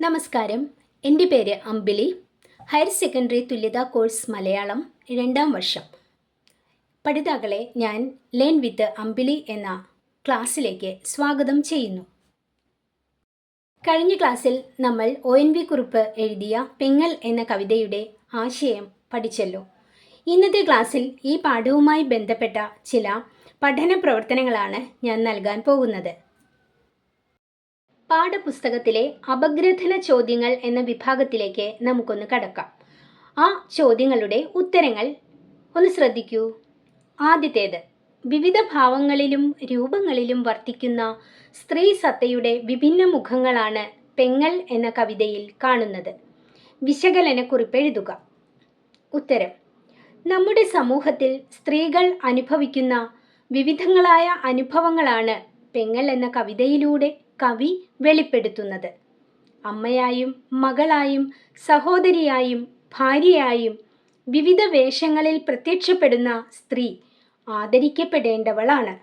നമസ്കാരം. എന്റെ പേര് അമ്പിളി. ഹയർ സെക്കൻഡറി തുല്യതാ കോഴ്സ് മലയാളം രണ്ടാം വർഷം. പഠിതാക്കളെ ഞാൻ ലേൺ വിത്ത് അമ്പിളി എന്ന ക്ലാസ്സിലേക്ക് സ്വാഗതം ചെയ്യുന്നു. കഴിഞ്ഞ ക്ലാസ്സിൽ നമ്മൾ ഒ എൻ വി കുറിപ്പ് എഴുതിയ പെങ്ങൽ എന്ന കവിതയുടെ ആശയം പഠിച്ചല്ലോ. ഇന്നത്തെ ക്ലാസ്സിൽ ഈ പാഠവുമായി ബന്ധപ്പെട്ട ചില പഠന പ്രവർത്തനങ്ങളാണ് ഞാൻ നൽകാൻ പോകുന്നത്. പാഠപുസ്തകത്തിലെ അപഗ്രഥന ചോദ്യങ്ങൾ എന്ന വിഭാഗത്തിലേക്ക് നമുക്കൊന്ന് കടക്കാം. ആ ചോദ്യങ്ങളുടെ ഉത്തരങ്ങൾ ഒന്ന് ശ്രദ്ധിക്കൂ. ആദ്യത്തേത് വിവിധ ഭാവങ്ങളിലും രൂപങ്ങളിലും വർത്തിക്കുന്ന സ്ത്രീ സത്തയുടെ വിഭിന്ന മുഖങ്ങളാണ് പെങ്ങൽ എന്ന കവിതയിൽ കാണുന്നത്. വിശകലനക്കുറിപ്പ് എഴുതുക. ഉത്തരം നമ്മുടെ സമൂഹത്തിൽ സ്ത്രീകൾ അനുഭവിക്കുന്ന വിവിധങ്ങളായ അനുഭവങ്ങളാണ് പെങ്ങൽ എന്ന കവിതയിലൂടെ കവി വെളിപ്പെടുത്തുന്നത്. അമ്മയായും മകളായും സഹോദരിയായും ഭാര്യയായും വിവിധ വേഷങ്ങളിൽ പ്രത്യക്ഷപ്പെടുന്ന സ്ത്രീ ആദരിക്കപ്പെടേണ്ടവളാണ്.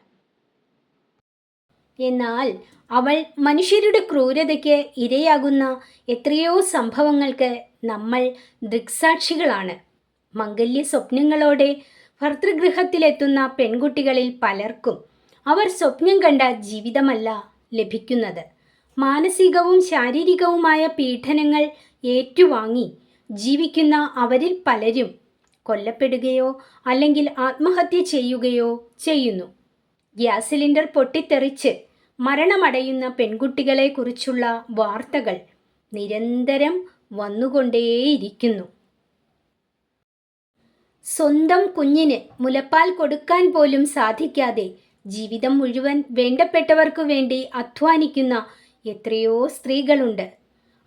എന്നാൽ അവൾ മനുഷ്യരുടെ ക്രൂരതയ്ക്ക് ഇരയാകുന്ന എത്രയോ സംഭവങ്ങൾക്ക് നമ്മൾ ദൃക്സാക്ഷികളാണ്. മംഗല്യ സ്വപ്നങ്ങളോടെ ഭർതൃഗൃഹത്തിലെത്തുന്ന പെൺകുട്ടികളിൽ പലർക്കും അവർ സ്വപ്നം കണ്ട ജീവിതമല്ല ലഭിക്കുന്നത്. മാനസികവും ശാരീരികവുമായ പീഡനങ്ങൾ ഏറ്റുവാങ്ങി ജീവിക്കുന്ന അവരിൽ പലരും കൊല്ലപ്പെടുകയോ അല്ലെങ്കിൽ ആത്മഹത്യ ചെയ്യുകയോ ചെയ്യുന്നു. ഗ്യാസ് സിലിണ്ടർ പൊട്ടിത്തെറിച്ച് മരണമടയുന്ന പെൺകുട്ടികളെക്കുറിച്ചുള്ള വാർത്തകൾ നിരന്തരം വന്നുകൊണ്ടേയിരിക്കുന്നു. സ്വന്തം കുഞ്ഞിന് മുലപ്പാൽ കൊടുക്കാൻ പോലും സാധിക്കാതെ ജീവിതം മുഴുവൻ വേണ്ടപ്പെട്ടവർക്കു വേണ്ടി അധ്വാനിക്കുന്ന എത്രയോ സ്ത്രീകളുണ്ട്.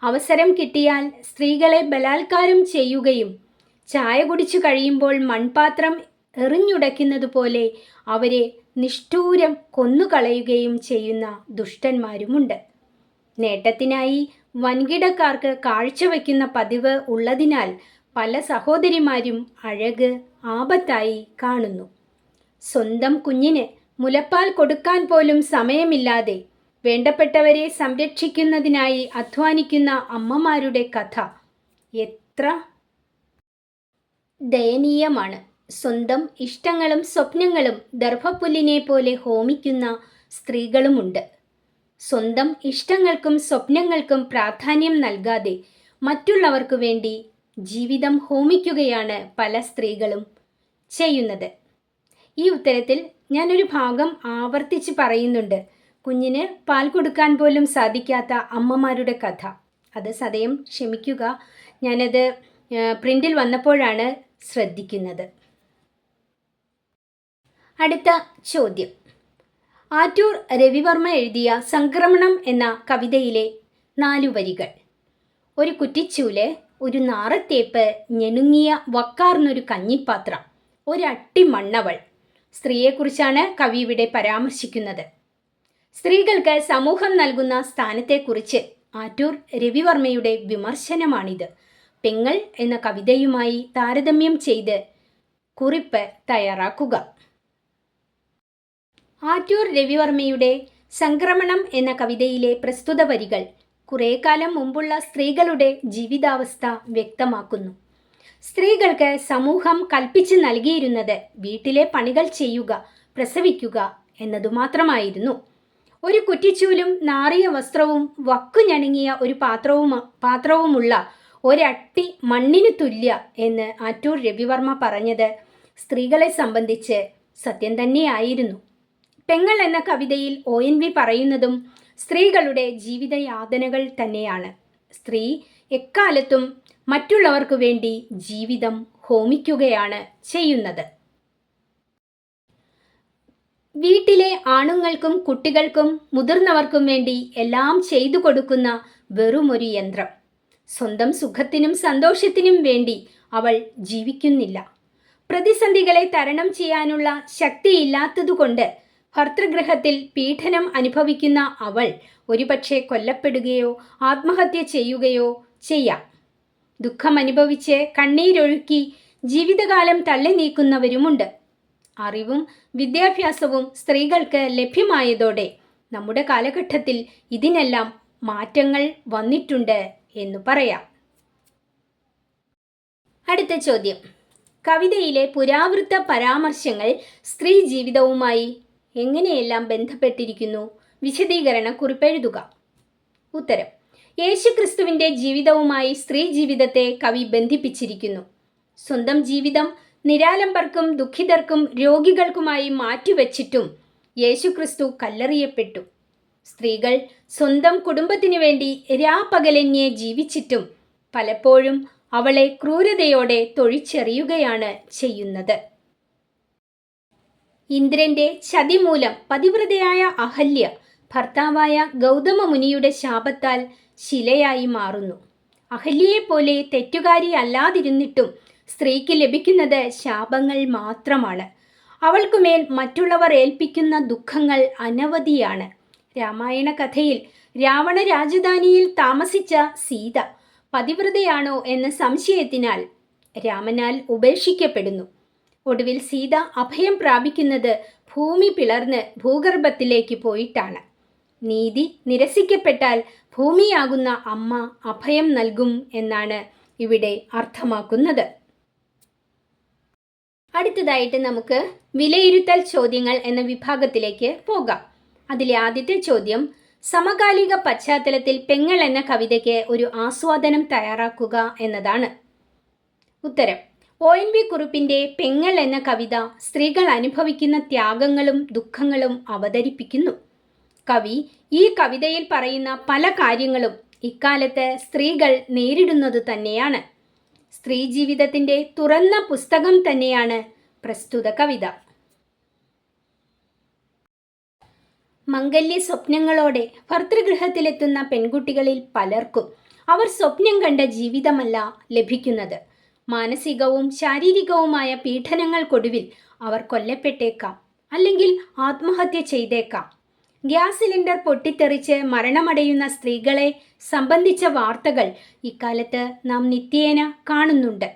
അവസരം കിട്ടിയാൽ സ്ത്രീകളെ ബലാത്കാരം ചെയ്യുകയും ചായ കുടിച്ചു കഴിയുമ്പോൾ മൺപാത്രം എറിഞ്ഞുടയ്ക്കുന്നത് പോലെ അവരെ നിഷ്ഠൂരം കൊന്നുകളയുകയും ചെയ്യുന്ന ദുഷ്ടന്മാരുമുണ്ട്. നേട്ടത്തിനായി വൻകിടക്കാർക്ക് കാഴ്ചവെക്കുന്ന പതിവ് ഉള്ളതിനാൽ പല സഹോദരിമാരും അഴക് ആപത്തായി കാണുന്നു. സ്വന്തം കുഞ്ഞിന് മുലപ്പാൽ കൊടുക്കാൻ പോലും സമയമില്ലാതെ വേണ്ടപ്പെട്ടവരെ സംരക്ഷിക്കുന്നതിനായി അധ്വാനിക്കുന്ന അമ്മമാരുടെ കഥ എത്ര ദയനീയമാണ്. സ്വന്തം ഇഷ്ടങ്ങളും സ്വപ്നങ്ങളും ദർഭപ്പുല്ലിനെ പോലെ ഹോമിക്കുന്ന സ്ത്രീകളുമുണ്ട്. സ്വന്തം ഇഷ്ടങ്ങൾക്കും സ്വപ്നങ്ങൾക്കും പ്രാധാന്യം നൽകാതെ മറ്റുള്ളവർക്കു വേണ്ടി ജീവിതം ഹോമിക്കുകയാണ് പല സ്ത്രീകളും ചെയ്യുന്നത്. ഈ ഉത്തരത്തിൽ ഞാനൊരു ഭാഗം ആവർത്തിച്ച് പറയുന്നുണ്ട്. കുഞ്ഞിന് പാൽ കൊടുക്കാൻ പോലും സാധിക്കാത്ത അമ്മമാരുടെ കഥ. അത് സദയം ക്ഷമിക്കുക. ഞാനത് പ്രിന്റിൽ വന്നപ്പോഴാണ് ശ്രദ്ധിക്കുന്നത്. അടുത്ത ചോദ്യം. ആറ്റൂർ രവിവർമ്മ എഴുതിയ സംക്രമണം എന്ന കവിതയിലെ നാലു വരികൾ. ഒരു കുറ്റിച്ചൂൽ ഒരു നാറത്തേപ്പ് ഞെണുങ്ങിയ വക്കാർന്നൊരു കഞ്ഞിപ്പാത്രം ഒരട്ടി മണ്ണവൾ സ്ത്രീയെക്കുറിച്ചാണ് കവി ഇവിടെ പരാമർശിക്കുന്നത്. സ്ത്രീകൾക്ക് സമൂഹം നൽകുന്ന സ്ഥാനത്തെക്കുറിച്ച് ആറ്റൂർ രവിവർമ്മയുടെ വിമർശനമാണിത്. പെങ്ങൾ എന്ന കവിതയുമായി താരതമ്യം ചെയ്ത് കുറിപ്പ് തയ്യാറാക്കുക. ആറ്റൂർ രവിവർമ്മയുടെ സംക്രമണം എന്ന കവിതയിലെ പ്രസ്തുത വരികൾ കുറേക്കാലം കാലം മുമ്പുള്ള സ്ത്രീകളുടെ ജീവിതാവസ്ഥ വ്യക്തമാക്കുന്നു. സ്ത്രീകൾക്ക് സമൂഹം കൽപ്പിച്ചു നൽകിയിരുന്നത് വീട്ടിലെ പണികൾ ചെയ്യുക പ്രസവിക്കുക എന്നതു മാത്രമായിരുന്നു ഒരു കുറ്റിച്ചൂലും നാറിയ വസ്ത്രവും വക്കുഞണങ്ങിയ ഒരു പാത്രവും പാത്രവുമുള്ള ഒരട്ടി മണ്ണിന് തുല്യ എന്ന് ആറ്റൂർ രവിവർമ്മ പറഞ്ഞത് സ്ത്രീകളെ സംബന്ധിച്ച് സത്യം തന്നെയായിരുന്നു. പെങ്ങൾ എന്ന കവിതയിൽ ഒ എൻ വി പറയുന്നതും സ്ത്രീകളുടെ ജീവിതയാതനകൾ തന്നെയാണ്. സ്ത്രീ എക്കാലത്തും മറ്റുള്ളവർക്കു വേണ്ടി ജീവിതം ഹോമിക്കുകയാണ് ചെയ്യുന്നത്. വീട്ടിലെ ആണുങ്ങൾക്കും കുട്ടികൾക്കും മുതിർന്നവർക്കും വേണ്ടി എല്ലാം ചെയ്തു കൊടുക്കുന്ന വെറുമൊരു യന്ത്രം. സ്വന്തം സുഖത്തിനും സന്തോഷത്തിനും വേണ്ടി അവൾ ജീവിക്കുന്നില്ല. പ്രതിസന്ധികളെ തരണം ചെയ്യാനുള്ള ശക്തിയില്ലാത്തതുകൊണ്ട് ഭർത്തൃഗ്രഹത്തിൽ പീഡനം അനുഭവിക്കുന്ന അവൾ ഒരുപക്ഷെ കൊല്ലപ്പെടുകയോ ആത്മഹത്യ ചെയ്യുകയോ ചെയ്യാം. ദുഃഖം അനുഭവിച്ച് കണ്ണീരൊഴുക്കി ജീവിതകാലം തള്ളി നീക്കുന്നവരുമുണ്ട്. അറിവും വിദ്യാഭ്യാസവും സ്ത്രീകൾക്ക് ലഭ്യമായതോടെ നമ്മുടെ കാലഘട്ടത്തിൽ ഇതിനെല്ലാം മാറ്റങ്ങൾ വന്നിട്ടുണ്ട് എന്നു പറയാം. അടുത്ത ചോദ്യം. കവിതയിലെ പുരാവൃത്ത പരാമർശങ്ങൾ സ്ത്രീ ജീവിതവുമായി എങ്ങനെയെല്ലാം ബന്ധപ്പെട്ടിരിക്കുന്നു? വിശദീകരണ കുറിപ്പെഴുതുക ഉത്തരം. യേശുക്രിസ്തുവിന്റെ ജീവിതവുമായി സ്ത്രീ ജീവിതത്തെ കവി ബന്ധിപ്പിച്ചിരിക്കുന്നു. സ്വന്തം ജീവിതം നിരാലംബർക്കും ദുഃഖിതർക്കും രോഗികൾക്കുമായി മാറ്റിവെച്ചിട്ടും യേശുക്രിസ്തു കല്ലെറിയപ്പെട്ടു. സ്ത്രീകൾ സ്വന്തം കുടുംബത്തിനു വേണ്ടി രാപകലന്യെ ജീവിച്ചിട്ടും പലപ്പോഴും അവളെ ക്രൂരതയോടെ തൊഴിച്ചെറിയുകയാണ് ചെയ്യുന്നത്. ഇന്ദ്രന്റെ ചതിമൂലം പതിവ്രതയായ അഹല്യ ഭർത്താവായ ഗൗതമ മുനിയുടെ ശാപത്താൽ ശിലയായി മാറുന്നു. അഹല്യയെപ്പോലെ തെറ്റുകാരി അല്ലാതിരുന്നിട്ടും സ്ത്രീക്ക് ലഭിക്കുന്നത് ശാപങ്ങൾ മാത്രമാണ്. അവൾക്കുമേൽ മറ്റുള്ളവർ ഏൽപ്പിക്കുന്ന ദുഃഖങ്ങൾ അനവധിയാണ്. രാമായണ കഥയിൽ രാവണ രാജധാനിയിൽ താമസിച്ച സീത പതിവ്രതയാണോ എന്ന സംശയത്തിനാൽ രാമനാൽ ഉപേക്ഷിക്കപ്പെടുന്നു. ഒടുവിൽ സീത അഭയം പ്രാപിക്കുന്നത് ഭൂമി പിളർന്ന് ഭൂഗർഭത്തിലേക്ക് പോയിട്ടാണ്. നീതി നിരസിക്കപ്പെട്ടാൽ ഭൂമിയാകുന്ന അമ്മ അഭയം നൽകും എന്നാണ് ഇവിടെ അർത്ഥമാക്കുന്നത്. അടുത്തതായിട്ട് നമുക്ക് വിലയിരുത്തൽ ചോദ്യങ്ങൾ എന്ന വിഭാഗത്തിലേക്ക് പോകാം. അതിലെ ആദ്യത്തെ ചോദ്യം സമകാലിക പശ്ചാത്തലത്തിൽ പെങ്ങൾ എന്ന കവിതയ്ക്ക് ഒരു ആസ്വാദനം തയ്യാറാക്കുക എന്നതാണ്. ഉത്തരം ഒ എൻ വി കുറുപ്പിന്റെ പെങ്ങൾ എന്ന കവിത സ്ത്രീകൾ അനുഭവിക്കുന്ന ത്യാഗങ്ങളും ദുഃഖങ്ങളും അവതരിപ്പിക്കുന്നു. കവി ഈ കവിതയിൽ പറയുന്ന പല കാര്യങ്ങളും ഇക്കാലത്ത് സ്ത്രീകൾ നേരിടുന്നത് തന്നെയാണ്. സ്ത്രീ ജീവിതത്തിന്റെ തുറന്ന പുസ്തകം തന്നെയാണ് പ്രസ്തുത കവിത. മംഗല്യ സ്വപ്നങ്ങളോടെ ഭർതൃഗൃഹത്തിലെത്തുന്ന പെൺകുട്ടികളിൽ പലർക്കും അവർ സ്വപ്നം കണ്ട ജീവിതമല്ല ലഭിക്കുന്നത്. മാനസികവും ശാരീരികവുമായ പീഡനങ്ങൾക്കൊടുവിൽ അവർ കൊല്ലപ്പെട്ടേക്കാം അല്ലെങ്കിൽ ആത്മഹത്യ ചെയ്തേക്കാം. ഗ്യാസ് സിലിണ്ടർ പൊട്ടിത്തെറിച്ച് മരണമടയുന്ന സ്ത്രീകളെ സംബന്ധിച്ച വാർത്തകൾ ഇക്കാലത്ത് നാം നിത്യേന കാണുന്നുണ്ട്.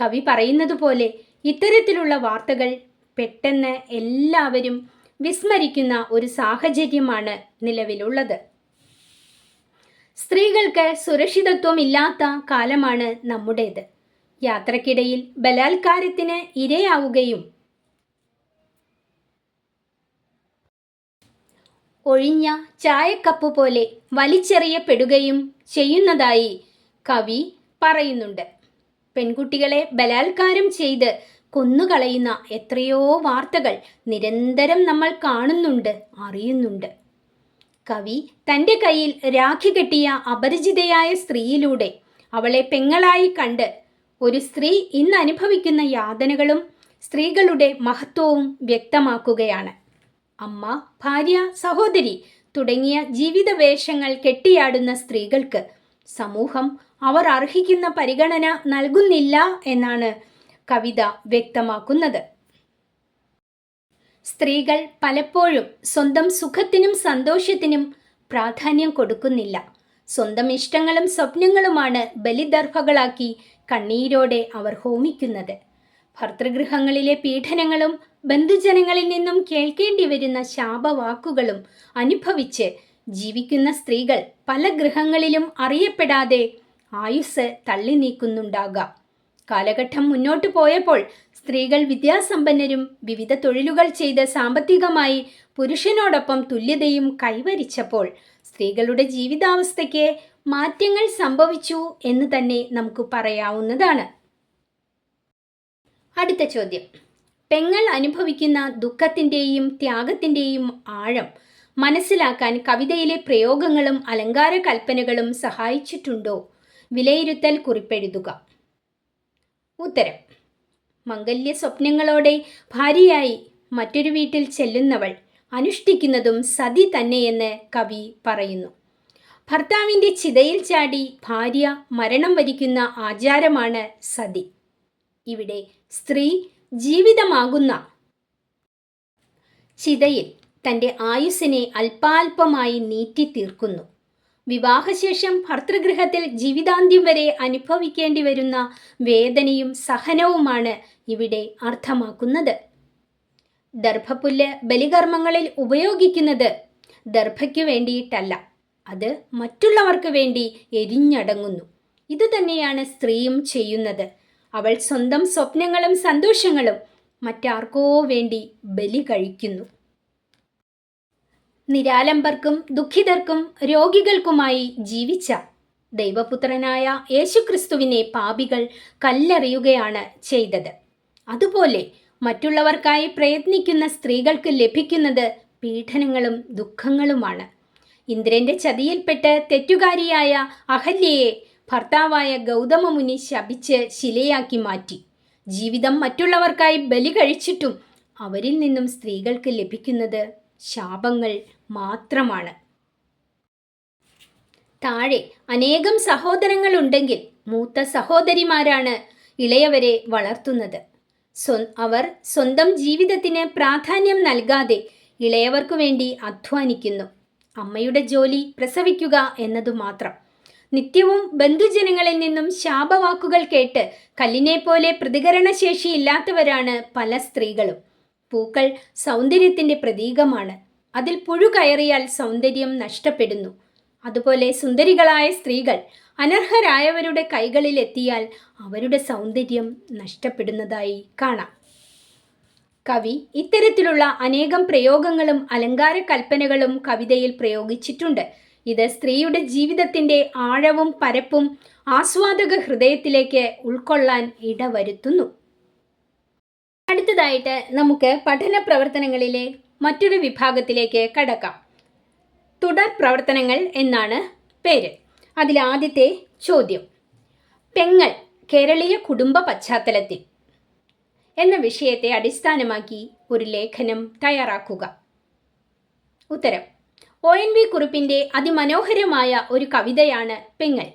കവി പറയുന്നത് പോലെ ഇത്തരത്തിലുള്ള വാർത്തകൾ പെട്ടെന്ന് എല്ലാവരും വിസ്മരിക്കുന്ന ഒരു സാഹചര്യമാണ് നിലവിലുള്ളത്. സ്ത്രീകൾക്ക് സുരക്ഷിതത്വം ഇല്ലാത്ത കാലമാണ് നമ്മുടേത്. യാത്രക്കിടയിൽ ബലാത്കാരത്തിന് ഇരയാവുകയും ഒഴിഞ്ഞ ചായക്കപ്പ് പോലെ വലിച്ചെറിയപ്പെടുകയും ചെയ്യുന്നതായി കവി പറയുന്നുണ്ട്. പെൺകുട്ടികളെ ബലാത്കാരം ചെയ്ത് കൊന്നുകളയുന്ന എത്രയോ വാർത്തകൾ നിരന്തരം നമ്മൾ കാണുന്നുണ്ട് അറിയുന്നുണ്ട്. കവി തന്റെ കയ്യിൽ രാഖി കെട്ടിയ അപരിചിതയായ സ്ത്രീയിലൂടെ അവളെ പെങ്ങളായി കണ്ട് ഒരു സ്ത്രീ ഇന്ന് അനുഭവിക്കുന്ന യാതനകളും സ്ത്രീകളുടെ മഹത്വവും വ്യക്തമാക്കുകയാണ്. അമ്മ ഭാര്യ സഹോദരി തുടങ്ങിയ ജീവിത വേഷങ്ങൾ കെട്ടിയാടുന്ന സ്ത്രീകൾക്ക് സമൂഹം അവർ അർഹിക്കുന്ന പരിഗണന നൽകുന്നില്ല എന്നാണ് കവിത വ്യക്തമാക്കുന്നത്. സ്ത്രീകൾ പലപ്പോഴും സ്വന്തം സുഖത്തിനും സന്തോഷത്തിനും പ്രാധാന്യം കൊടുക്കുന്നില്ല. സ്വന്തം ഇഷ്ടങ്ങളും സ്വപ്നങ്ങളുമാണ് ബലിദർഭകളാക്കി കണ്ണീരോടെ അവർ ഹോമിക്കുന്നത്. ഭർതൃഗൃഹങ്ങളിലെ പീഡനങ്ങളും ബന്ധുജനങ്ങളിൽ നിന്നും കേൾക്കേണ്ടി വരുന്ന ശാപവാക്കുകളും അനുഭവിച്ച് ജീവിക്കുന്ന സ്ത്രീകൾ പല ഗൃഹങ്ങളിലും അറിയപ്പെടാതെ ആയുസ് തള്ളി നീക്കുന്നുണ്ടാകാം. കാലഘട്ടം മുന്നോട്ട് പോയപ്പോൾ സ്ത്രീകൾ വിദ്യാസമ്പന്നരും വിവിധ തൊഴിലുകൾ ചെയ്ത് സാമ്പത്തികമായി പുരുഷനോടൊപ്പം തുല്യതയും കൈവരിച്ചപ്പോൾ സ്ത്രീകളുടെ ജീവിതാവസ്ഥയ്ക്ക് മാറ്റങ്ങൾ സംഭവിച്ചു എന്ന് തന്നെ നമുക്ക് പറയാവുന്നതാണ്. അടുത്ത ചോദ്യം. പെങ്ങൾ അനുഭവിക്കുന്ന ദുഃഖത്തിന്റെയും ത്യാഗത്തിന്റെയും ആഴം മനസ്സിലാക്കാൻ കവിതയിലെ പ്രയോഗങ്ങളും അലങ്കാര കൽപ്പനകളും സഹായിച്ചിട്ടുണ്ടോ? വിലയിരുത്തൽ കുറിപ്പെഴുതുക. ഉത്തരം. മംഗല്യ സ്വപ്നങ്ങളോടെ ഭാര്യയായി മറ്റൊരു വീട്ടിൽ ചെല്ലുന്നവൾ അനുഷ്ഠിക്കുന്നതും സതി തന്നെയെന്ന് കവി പറയുന്നു. ഭർത്താവിന്റെ ചിതയിൽ ചാടി ഭാര്യ മരണം വരിക്കുന്ന ആചാരമാണ് സതി. ഇവിടെ സ്ത്രീ ജീവിതമാകുന്ന ചിതയിൽ തന്റെ ആയുസ്സിനെ അല്പാൽപമായി നീറ്റി തീർക്കുന്നു വിവാഹശേഷം ഭർത്തൃഗൃഹത്തിൽ ജീവിതാന്ത്യം വരെ അനുഭവിക്കേണ്ടി വരുന്ന വേദനയും സഹനവുമാണ് ഇവിടെ അർത്ഥമാക്കുന്നത്. ദർഭപ്പുല്ല് ബലികർമ്മങ്ങളിൽ ഉപയോഗിക്കുന്നത് ദർഭയ്ക്കു വേണ്ടിയിട്ടല്ല അത് മറ്റുള്ളവർക്ക് വേണ്ടി എരിഞ്ഞടങ്ങുന്നു. ഇതുതന്നെയാണ് സ്ത്രീയും ചെയ്യുന്നത്. അവൾ സ്വന്തം സ്വപ്നങ്ങളും സന്തോഷങ്ങളും മറ്റാർക്കോ വേണ്ടി ബലി കഴിക്കുന്നു. നിരാലംബർക്കും ദുഃഖിതർക്കും രോഗികൾക്കുമായി ജീവിച്ച ദൈവപുത്രനായ യേശുക്രിസ്തുവിനെ പാപികൾ കല്ലെറിയുകയാണ് ചെയ്തത്. അതുപോലെ മറ്റുള്ളവർക്കായി പ്രയത്നിക്കുന്ന സ്ത്രീകൾക്ക് ലഭിക്കുന്നത് പീഡനങ്ങളും ദുഃഖങ്ങളുമാണ്. ഇന്ദ്രന്റെ ചതിയിൽപ്പെട്ട് തെറ്റുകാരിയായ അഹല്യയെ ഭർത്താവായ ഗൗതമ മുനി ശപിച്ച് ശിലയാക്കി മാറ്റി. ജീവിതം മറ്റുള്ളവർക്കായി ബലി കഴിച്ചിട്ടും അവരിൽ നിന്നും സ്ത്രീകൾക്ക് ലഭിക്കുന്നത് ശാപങ്ങൾ മാത്രമാണ്. താഴെ അനേകം സഹോദരങ്ങളുണ്ടെങ്കിൽ മൂത്ത സഹോദരിമാരാണ് ഇളയവരെ വളർത്തുന്നത്. സ്വ അവർ സ്വന്തം ജീവിതത്തിന് പ്രാധാന്യം നൽകാതെ ഇളയവർക്കു വേണ്ടി അധ്വാനിക്കുന്നു. അമ്മയുടെ ജോലി പ്രസവിക്കുക എന്നതു മാത്രം നിത്യവും ബന്ധുജനങ്ങളിൽ നിന്നും ശാപവാക്കുകൾ കേട്ട് കല്ലിനെ പോലെ പ്രതികരണശേഷിയില്ലാത്തവരാണ് പല സ്ത്രീകളും. പൂക്കൾ സൗന്ദര്യത്തിന്റെ പ്രതീകമാണ്. അതിൽ പുഴു കയറിയാൽ സൗന്ദര്യം നഷ്ടപ്പെടുന്നു. അതുപോലെ സുന്ദരികളായ സ്ത്രീകൾ അനർഹരായവരുടെ കൈകളിൽ എത്തിയാൽ അവരുടെ സൗന്ദര്യം നഷ്ടപ്പെടുന്നതായി കാണാം. കവി ഇത്തരത്തിലുള്ള അനേകം പ്രയോഗങ്ങളും അലങ്കാര കൽപ്പനകളും കവിതയിൽ പ്രയോഗിച്ചിട്ടുണ്ട്. ഇത് സ്ത്രീയുടെ ജീവിതത്തിന്റെ ആഴവും പരപ്പും ആസ്വാദക ഹൃദയത്തിലേക്ക് ഉൾക്കൊള്ളാൻ ഇടവരുത്തുന്നു. അടുത്തതായിട്ട് നമുക്ക് പഠന പ്രവർത്തനങ്ങളിലെ മറ്റൊരു വിഭാഗത്തിലേക്ക് കടക്കാം. തുടർ പ്രവർത്തനങ്ങൾ എന്നാണ് പേര്. അതിലാദ്യത്തെ ചോദ്യം. പെങ്ങൾ കേരളീയ കുടുംബ പശ്ചാത്തലത്തിൽ. എന്ന വിഷയത്തെ അടിസ്ഥാനമാക്കി ഒരു ലേഖനം തയ്യാറാക്കുക. ഉത്തരം. ഒ എൻ വി കുറിപ്പിന്റെ അതിമനോഹരമായ ഒരു കവിതയാണ് പെങ്ങൽ.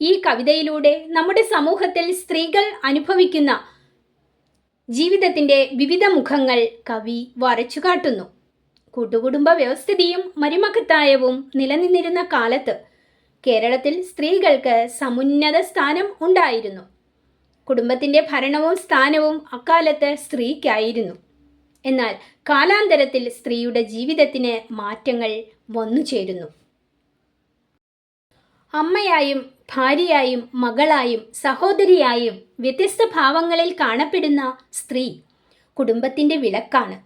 ഈ കവിതയിലൂടെ നമ്മുടെ സമൂഹത്തിൽ സ്ത്രീകൾ അനുഭവിക്കുന്ന ജീവിതത്തിന്റെ വിവിധ മുഖങ്ങൾ കവി വരച്ചു കാട്ടുന്നു. കൂട്ടുകുടുംബ വ്യവസ്ഥിതിയും മരുമക്കത്തായവും നിലനിന്നിരുന്ന കാലത്ത് കേരളത്തിൽ സ്ത്രീകൾക്ക് സമുന്നത സ്ഥാനം ഉണ്ടായിരുന്നു. കുടുംബത്തിന്റെ ഭരണവും സ്ഥാനവും അക്കാലത്ത് സ്ത്രീക്കായിരുന്നു. എന്നാൽ കാലാന്തരത്തിൽ സ്ത്രീയുടെ ജീവിതത്തിന് മാറ്റങ്ങൾ വന്നു ചേരുന്നു. അമ്മയായും ഭാര്യയായും മകളായും സഹോദരിയായും വ്യത്യസ്ത ഭാവങ്ങളിൽ കാണപ്പെടുന്ന സ്ത്രീ കുടുംബത്തിന്റെ വിളക്കാണ്.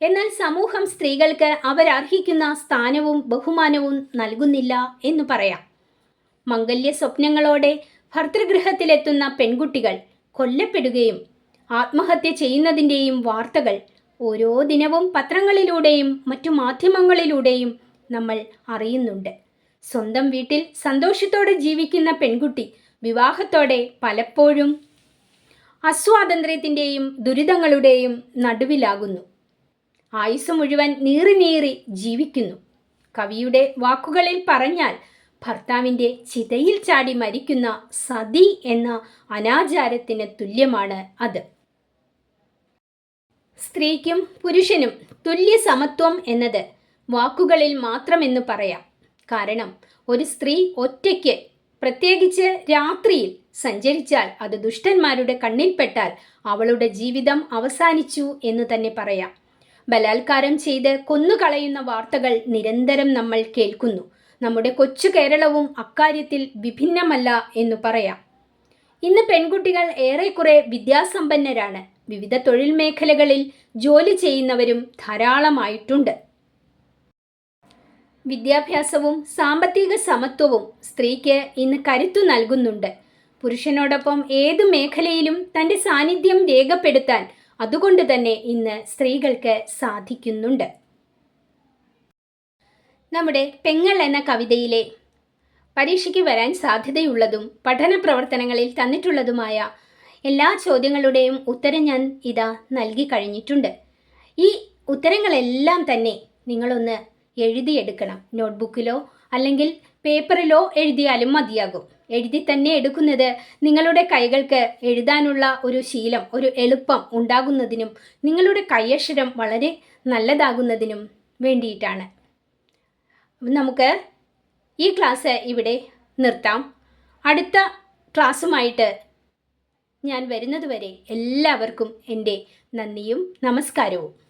എന്നാൽ സമൂഹം സ്ത്രീകൾക്ക് അവരർഹിക്കുന്ന സ്ഥാനവും ബഹുമാനവും നൽകുന്നില്ല എന്ന് പറയാം. മംഗല്യ സ്വപ്നങ്ങളോടെ ഭർതൃഗൃഹത്തിലെത്തുന്ന പെൺകുട്ടികൾ കൊല്ലപ്പെടുകയും ആത്മഹത്യ ചെയ്യുന്നതിന്റെയും വാർത്തകൾ ഓരോ ദിനവും പത്രങ്ങളിലൂടെയും മറ്റു മാധ്യമങ്ങളിലൂടെയും നമ്മൾ അറിയുന്നുണ്ട്. സ്വന്തം വീട്ടിൽ സന്തോഷത്തോടെ ജീവിക്കുന്ന പെൺകുട്ടി വിവാഹത്തോടെ പലപ്പോഴും അസ്വാതന്ത്ര്യത്തിന്റെയും ദുരിതങ്ങളുടെയും നടുവിലാകുന്നു. ആയുസ് മുഴുവൻ നീറി നീറി ജീവിക്കുന്നു. കവിയുടെ വാക്കുകളിൽ പറഞ്ഞാൽ ഭർത്താവിന്റെ ചിതയിൽ ചാടി മരിക്കുന്ന സതി എന്ന അനാചാരത്തിന് തുല്യമാണ് അത്. സ്ത്രീക്കും പുരുഷനും തുല്യ സമത്വം എന്നത് വാക്കുകളിൽ മാത്രമെന്ന് പറയാം. കാരണം ഒരു സ്ത്രീ ഒറ്റയ്ക്ക് പ്രത്യേകിച്ച് രാത്രിയിൽ സഞ്ചരിച്ചാൽ അത് ദുഷ്ടന്മാരുടെ കണ്ണിൽപ്പെട്ടാൽ അവളുടെ ജീവിതം അവസാനിച്ചു എന്ന് തന്നെ പറയാം. ബലാത്കാരം ചെയ്ത് കൊന്നുകളയുന്ന വാർത്തകൾ നിരന്തരം നമ്മൾ കേൾക്കുന്നു. നമ്മുടെ കൊച്ചു കേരളവും അക്കാര്യത്തിൽ വിഭിന്നമല്ല എന്ന് പറയാം. ഇന്ന് പെൺകുട്ടികൾ ഏറെക്കുറെ വിദ്യാസമ്പന്നരാണ്. വിവിധ തൊഴിൽ മേഖലകളിൽ ജോലി ചെയ്യുന്നവരും ധാരാളമായിട്ടുണ്ട്. വിദ്യാഭ്യാസവും സാമ്പത്തിക സമത്വവും സ്ത്രീക്ക് ഇന്ന് കരുത്തു നൽകുന്നുണ്ട്. പുരുഷനോടൊപ്പം ഏത് മേഖലയിലും തന്റെ സാന്നിധ്യം രേഖപ്പെടുത്താൻ അതുകൊണ്ട് തന്നെ ഇന്ന് സ്ത്രീകൾക്ക് സാധിക്കുന്നുണ്ട്. നമ്മുടെ പെങ്ങൾ എന്ന കവിതയിലെ പരീക്ഷയ്ക്ക് വരാൻ സാധ്യതയുള്ളതും പഠന പ്രവർത്തനങ്ങളിൽ തന്നിട്ടുള്ളതുമായ എല്ലാ ചോദ്യങ്ങളുടെയും ഉത്തരം ഞാൻ ഇതാ നൽകി കഴിഞ്ഞിട്ടുണ്ട്. ഈ ഉത്തരങ്ങളെല്ലാം തന്നെ നിങ്ങളൊന്ന് എഴുതിയെടുക്കണം. നോട്ട്ബുക്കിലോ അല്ലെങ്കിൽ പേപ്പറിലോ എഴുതിയാലും മതിയാകും. എഴുതി തന്നെ എടുക്കുന്നത് നിങ്ങളുടെ കൈകൾക്ക് എഴുതാനുള്ള ഒരു ശീലം ഒരു എളുപ്പം ഉണ്ടാകുന്നതിനും നിങ്ങളുടെ കൈയക്ഷരം വളരെ നല്ലതാകുന്നതിനും വേണ്ടിയിട്ടാണ്. നമുക്ക് ഈ ക്ലാസ് ഇവിടെ നിർത്താം. അടുത്ത ക്ലാസ്സുമായിട്ട് ഞാൻ വരുന്നതുവരെ എല്ലാവർക്കും എന്റെ നന്ദിയും നമസ്കാരവും.